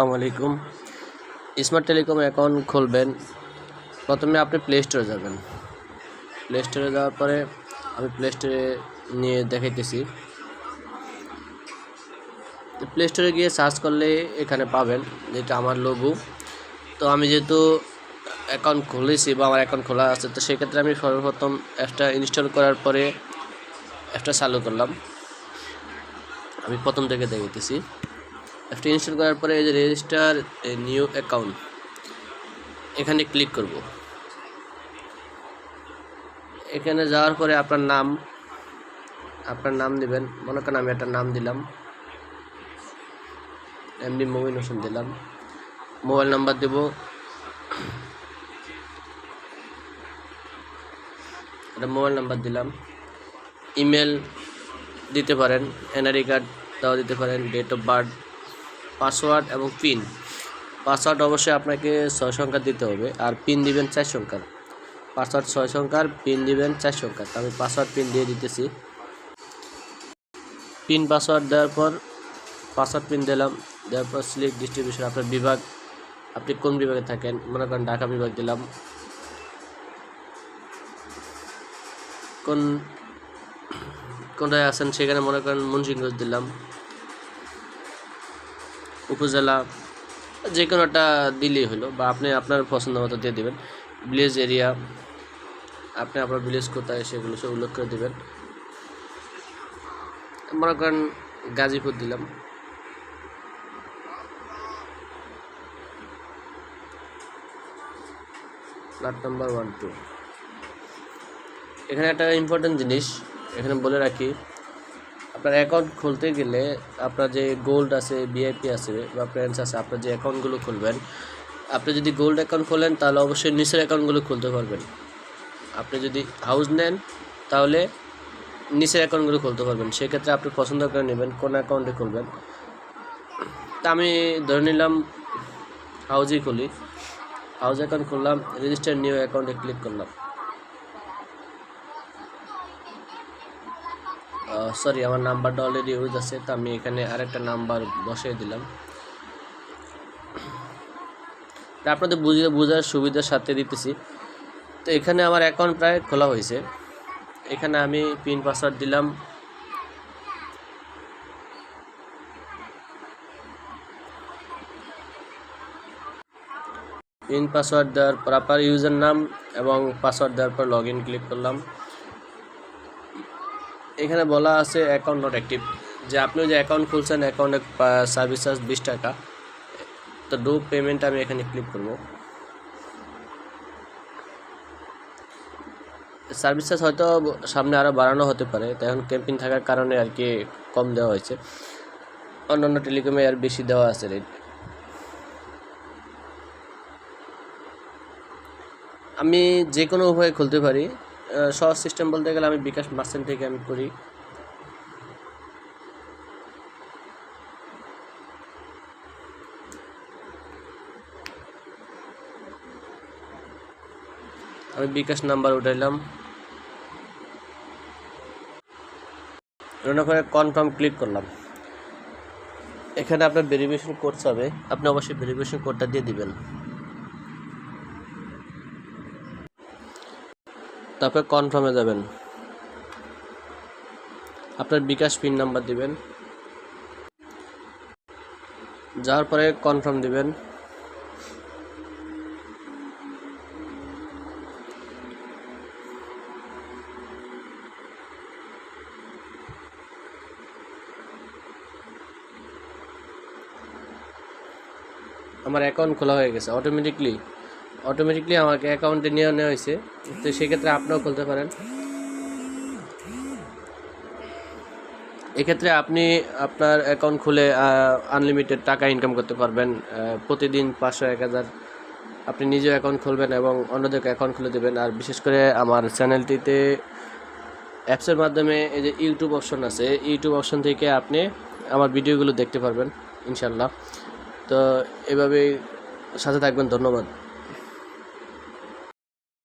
আসসালামু আলাইকুম। Smart telecom account খুলবেন। প্রথমে আপনি প্লে স্টোরে যাবেন। প্লে স্টোরে যাওয়ার পরে আমি প্লে স্টোরে নিয়ে দেখাইতেছি। প্লে স্টোরে গিয়ে সার্চ করলে এখানে পাবেন যেটা আমার লোগো তো আমি যেহেতু অ্যাকাউন্ট খুলেছি বা আমার অ্যাকাউন্ট খোলা আছে, তো সেক্ষেত্রে আমি সর্বপ্রথম অ্যাপটা ইনস্টল করার পরে অ্যাপটা চালু করলাম। আমি প্রথম থেকে দেখাইতেছি। অ্যাপটা ইনস্টল করার পরে এই যে রেজিস্টার নিউ অ্যাকাউন্ট এখানে ক্লিক করব। এখানে যাওয়ার পরে আপনার নাম আপনার নাম দিবেন। মনে করেন আমি একটা নাম দিলাম। এমনি মোবিন হোসেন দিলাম। মোবাইল নাম্বার দেব। একটা মোবাইল নাম্বার দিলাম। ইমেল দিতে পারেন এনআরই কার্ড তাও দিতে পারেন ডেট অফ বার্থ পাসওয়ার্ড এবং পিন। পাসওয়ার্ড অবশ্যই আপনাকে ছয় সংখ্যা দিতে হবে আর পিন দিবেন চার সংখ্যার। পাসওয়ার্ড ছয় সংখ্যার, পিন দিবেন চার সংখ্যার। আমি পাসওয়ার্ড পিন দিয়ে দিতেছি। পিন পাসওয়ার্ড দেওয়ার পর, পাসওয়ার্ড পিন দিলাম। দেওয়ার পর স্লিপ ডিস্ট্রিবিউশন আপনার বিভাগ। আপনি কোন বিভাগে থাকেন? মনে করেন ঢাকা বিভাগ দিলাম। কোন কোনটায় আছেন? সেখানে মনে করেন মুন্সিগঞ্জ দিলাম। উপজেলা যে কোনো একটা দিলেই হলো বা আপনি আপনার পছন্দ মতো দিয়ে দেবেন। ভিলেজ এরিয়া আপনি আপনার ভিলেজ কোথায় সেগুলো সব উল্লেখ করে দেবেন। মনে করেন গাজীপুর দিলাম। প্লাট নাম্বার ওয়ান টু এখানে একটা ইম্পর্টেন্ট জিনিস এখানে বলে রাখি আপনার অ্যাকাউন্ট খুলতে গেলে আপনার যে গোল্ড আছে বিআইপি আছে বা ফ্রেন্ডস আছে, আপনার যে অ্যাকাউন্টগুলো খুলবেন, আপনি যদি গোল্ড অ্যাকাউন্ট খোলেন, তাহলে অবশ্যই নিচের অ্যাকাউন্টগুলো খুলতে পারবেন। আপনি যদি হাউস নেন, তাহলে নিচের অ্যাকাউন্টগুলো খুলতে পারবেন। সেক্ষেত্রে আপনি পছন্দ করে নেবেন, কোন অ্যাকাউন্টে খুলবেন। তা আমি ধরে নিলাম হাউজই খুলি। হাউস অ্যাকাউন্ট খুললাম রেজিস্টার নিউ অ্যাকাউন্টে ক্লিক করলাম। সরি আমার নাম্বারটা অলরেডি ইউজ আছে, তো আমি এখানে আরেকটা নাম্বার বসিয়ে দিলাম। আপনাদের বুঝে, বোঝার সুবিধার সাথে দিতেছি। তো এখানে আমার অ্যাকাউন্ট প্রায় খোলা হয়েছে। এখানে আমি পিন পাসওয়ার্ড দিলাম। পিন পাসওয়ার্ড দেওয়ার প্রপার ইউজার নাম এবং পাসওয়ার্ড দেওয়ার পর লগ ইন ক্লিক করলাম। এখানে বলা আছে অ্যাকাউন্ট নট অ্যাক্টিভ যে আপনি যে অ্যাকাউন্ট খুলছেন অ্যাকাউন্টে সার্ভিস চার্জ বিশ টাকা। তো ডু পেমেন্ট আমি এখানে ক্লিক করব। সার্ভিস চার্জ হয়তো সামনে আরও বাড়ানো হতে পারে, তো এখন ক্যাম্পিং থাকার কারণে আর কি কম দেওয়া হয়েছে। অন্যান্য টেলিকমে আর বেশি দেওয়া আছে রেট আমি যে কোনো উপায়ে খুলতে পারি। সহজ সিস্টেম বলতে গেলে আমি বিকাশ মার্চেন্ট থেকে আমি করি। আমি বিকাশ নাম্বার উঠাইলাম। করে কনফার্ম ক্লিক করলাম। এখানে আপনার ভেরিফিকেশন কোড চাবে আপনি অবশ্যই ভেরিফিকেশন কোডটা দিয়ে দিবেন। তারপরে কনফার্মে যাবেন। আপনার বিকাশ পিন নাম্বার দিবেন। যাওয়ার পরে কনফার্ম দিবেন। আমার অ্যাকাউন্ট খোলা হয়ে গেছে অটোমেটিকলি অটোমেটিকলি আমাকে অ্যাকাউন্টে নিয়ে নেওয়া হয়েছে। তো সেক্ষেত্রে আপনিও খুলতে পারেন। এক্ষেত্রে আপনি আপনার অ্যাকাউন্ট খুলে আনলিমিটেড টাকা ইনকাম করতে পারবেন। প্রতিদিন পাঁচশো, এক হাজার আপনি নিজেও অ্যাকাউন্ট খুলবেন এবং অন্যদেরকে অ্যাকাউন্ট খুলে দেবেন। আর বিশেষ করে আমার চ্যানেলটিতে অ্যাপসের মাধ্যমে এই যে ইউটিউব অপশন আছে ইউটিউব অপশন থেকে আপনি আমার ভিডিওগুলো দেখতে পারবেন ইনশাল্লাহ তো এভাবেই সাথে থাকবেন, ধন্যবাদ।